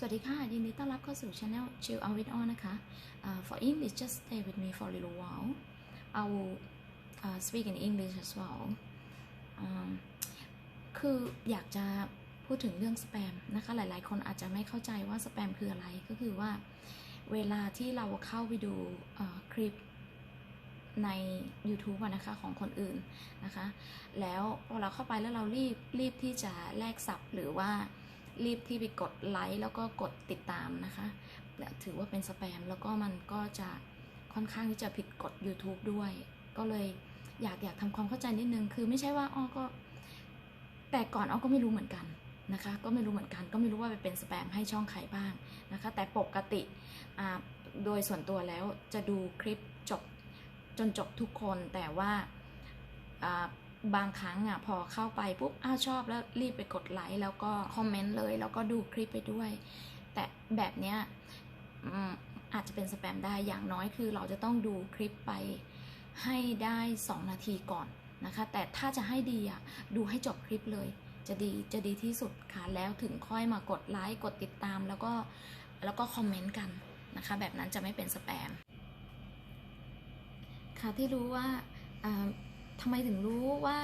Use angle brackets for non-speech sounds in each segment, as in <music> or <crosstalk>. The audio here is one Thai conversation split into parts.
สวัสดีค่ะ ยินดีต้อนรับเข้าสู่ Channel Chill Out with On นะคะ uh, for English just stay with me for a little while I will uh, speak in English as well um, คืออยากจะพูดถึงเรื่องสแปมนะคะ หลายๆ คนอาจจะไม่เข้าใจว่าสแปมคืออะไร ก็คือว่าเวลาที่เราเข้าไปดูคลิปใน YouTube นะคะของคนอื่นนะคะ แล้วพอเราเข้าไปแล้วเรารีบรีบที่จะแลกสับหรือว่า รีบที่ไปกดไลค์แล้วก็กดติดตามนะคะถือว่าเป็นสแปมแล้วก็มันก็จะค่อนข้างที่จะผิดกฎ YouTube ด้วย ก็เลยอยากอยากทำความเข้าใจนิดนึง คือไม่ใช่ว่าอ้อก็ แต่ก่อนอ้อก็ไม่รู้เหมือนกันนะคะ ก็ไม่รู้เหมือนกัน ก็ไม่รู้ว่าไปเป็นสแปมให้ช่องใครบ้างนะคะ แต่ปกติโดยส่วนตัวแล้วจะดูคลิปจบจนจบทุกคนแต่ว่า บางครั้งอะพอเข้าไปปุ๊บอ้าวชอบแล้วรีบไปกดไลค์แล้วก็คอมเมนต์เลย แล้วก็ดูคลิปไปด้วย แต่แบบเนี้ยอาจจะเป็นสแปมได้อย่างน้อยคือเราจะต้องดูคลิปไปให้ได้ 2 นาทีก่อนนะคะ แต่ถ้าจะให้ดีอะดูให้จบคลิปเลย จะดีจะดีที่สุดค่ะแล้วถึงค่อยมากดไลค์กดติดตามแล้วก็แล้วก็คอมเมนต์กันนะคะ แบบนั้นจะไม่เป็นสแปมค่ะที่รู้ว่า อ่าทำไมถึงรู้ว่า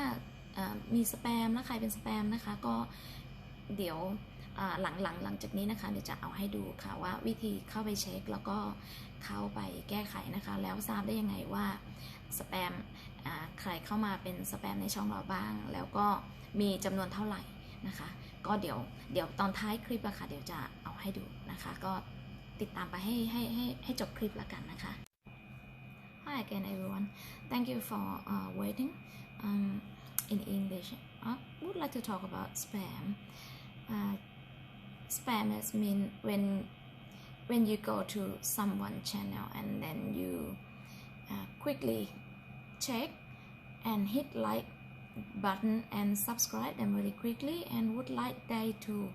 มีสแปมและใครเป็นสแปมนะคะ ก็เดี๋ยวหลังหลังหลังจากนี้นะคะเดี๋ยวจะเอาให้ดูค่ะว่าวิธีเข้าไปเช็คแล้วก็เข้าไปแก้ไขนะคะ แล้วทราบได้ยังไงว่าสแปมใครเข้ามาเป็นสแปมในช่องเราบ้าง แล้วก็มีจำนวนเท่าไหร่นะคะ ก็เดี๋ยวเดี๋ยวตอนท้ายคลิปอะค่ะเดี๋ยวจะเอาให้ดูนะคะ ก็ติดตามไปให้ให้ให้ให้จบคลิปแล้วกันนะคะ Hi again everyone. Thank you for uh, waiting. Um, in English I would like to talk about spam. Uh, spam is mean when when you go to someone channel and then you uh, quickly check and hit like button and subscribe them very quickly and would like they to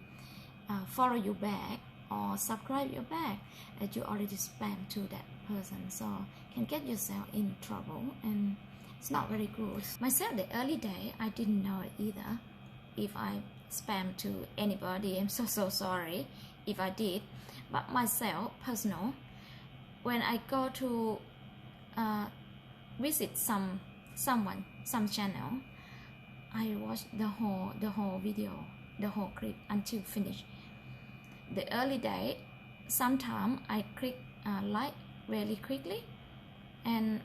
uh, follow you back or subscribe you back that you already spam to that person. So can get yourself in trouble and it's not very good myself the early day i didn't know it either if i spam to anybody. I'm so so sorry if i did. But myself personal when i go to uh, visit some someone some channel I watch the whole the whole video, the whole clip until finish. The early day, sometime I click uh, like really quickly, and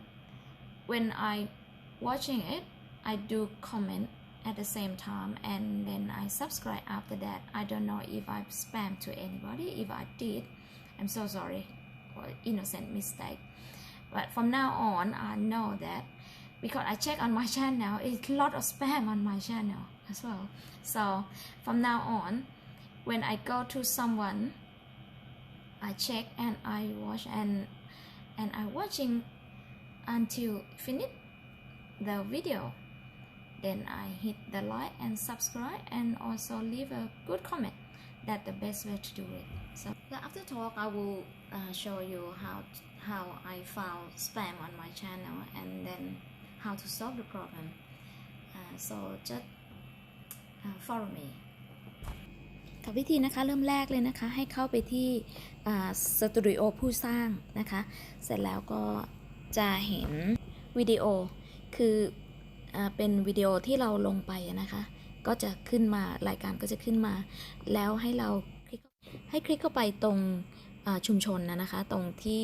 when I watching it, I do comment at the same time, and then I subscribe after that. I don't know if I spam to anybody. If I did, I'm so sorry for innocent mistake. But from now on, I know that because I check on my <laughs> channel, it's a lot of spam on my channel as well. So from now on, when I go to someone, I check and I watch and and I watching until finish the video. Then I hit the like and subscribe and also leave a good comment. That's the best way to do it. So after talk, I will uh, show you how how I found spam on my channel and then how to solve the problem. Uh, so just uh, follow me. กับวิธีนะคะเริ่มแรกเลยนะคะ ให้เข้าไปที่สตูดิโอผู้สร้างนะคะ เสร็จแล้วก็จะเห็นวิดีโอ คืออเป็นวิดีโอที่เราลงไปนะคะ ก็จะขึ้นมารายการก็จะขึ้นมา แล้วให้เราคลิกให้คลิกเข้าไปตรงชุมชนนะนะคะ ตรงที่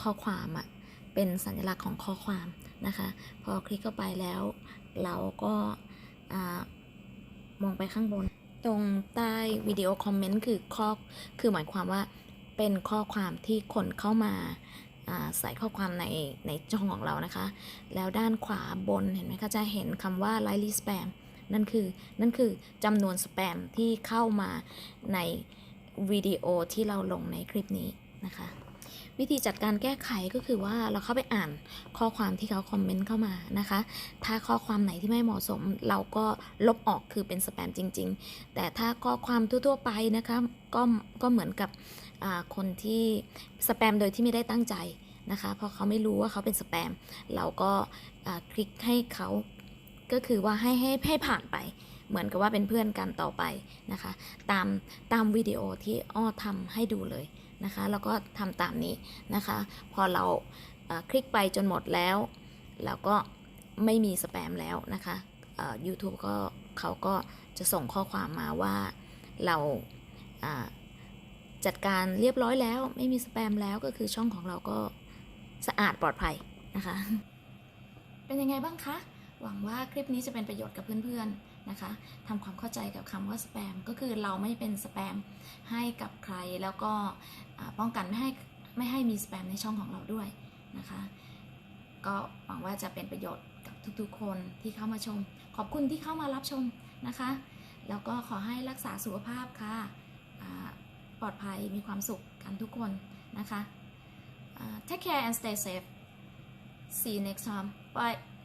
ข้อความอะเป็นสัญลักษณ์ของข้อความนะคะ พอคลิกเข้าไปแล้ว เราก็อมองไปข้างบน ตรงใต้วิดีโอคอมเมนต์คือข้อคือหมายความว่าเป็นข้อความที่คนเข้ามาอ่าใส่ข้อความในในช่องของเรานะคะ แล้วด้านขวาบนเห็นไหมคะจะเห็นคำว่า likely spam นั่นคือนั่นคือจำนวนสแปมที่เข้ามาในวิดีโอที่เราลงในคลิปนี้นะคะ วิธีจัดการแก้ไขก็คือว่าเราเข้าไปอ่านข้อความที่เขาคอมเมนต์เข้ามานะคะ ถ้าข้อความไหนที่ไม่เหมาะสม เราก็ลบออกคือเป็นสแปมจริง ๆ แต่ถ้าข้อความทั่วๆไปนะคะก็ก็เหมือนกับอ่าคนที่สแปมโดยที่ไม่ได้ตั้งใจนะคะ เพราะเขาไม่รู้ว่าเขาเป็นสแปม เราก็อ่าคลิกให้เขาก็คือว่าให้ให้ให้ผ่านไป เหมือนกับว่าเป็นเพื่อนกันต่อไปนะคะ ตามตามวิดีโอที่อ้อทำให้ดูเลย นะคะ แล้วก็ทำตามนี้นะคะ พอเราคลิกไปจนหมดแล้วแล้วก็ไม่มีสแปมแล้วนะคะเอ่อ YouTube ก็เขาก็จะส่งข้อความมาว่าเราอ่าจัดการเรียบร้อยแล้ว ไม่มีสแปมแล้วก็คือช่องของเราก็สะอาดปลอดภัยนะคะ เป็นยังไงบ้างคะ หวังว่าคลิปนี้จะเป็นประโยชน์กับเพื่อนๆ นะคะทำความเข้าใจกับคำว่าสแปมก็คือเราไม่เป็นสแปมให้กับใครแล้วก็ป้องกันไม่ให้ไม่ให้มีสแปมในช่องของเราด้วยนะคะ ก็หวังว่าจะเป็นประโยชน์กับทุกๆ คนที่เข้ามาชม ขอบคุณที่เข้ามารับชมนะคะ แล้วก็ขอให้รักษาสุขภาพค่ะปลอดภัยมีความสุขกันทุกคนนะคะ take care and stay safe see you next time bye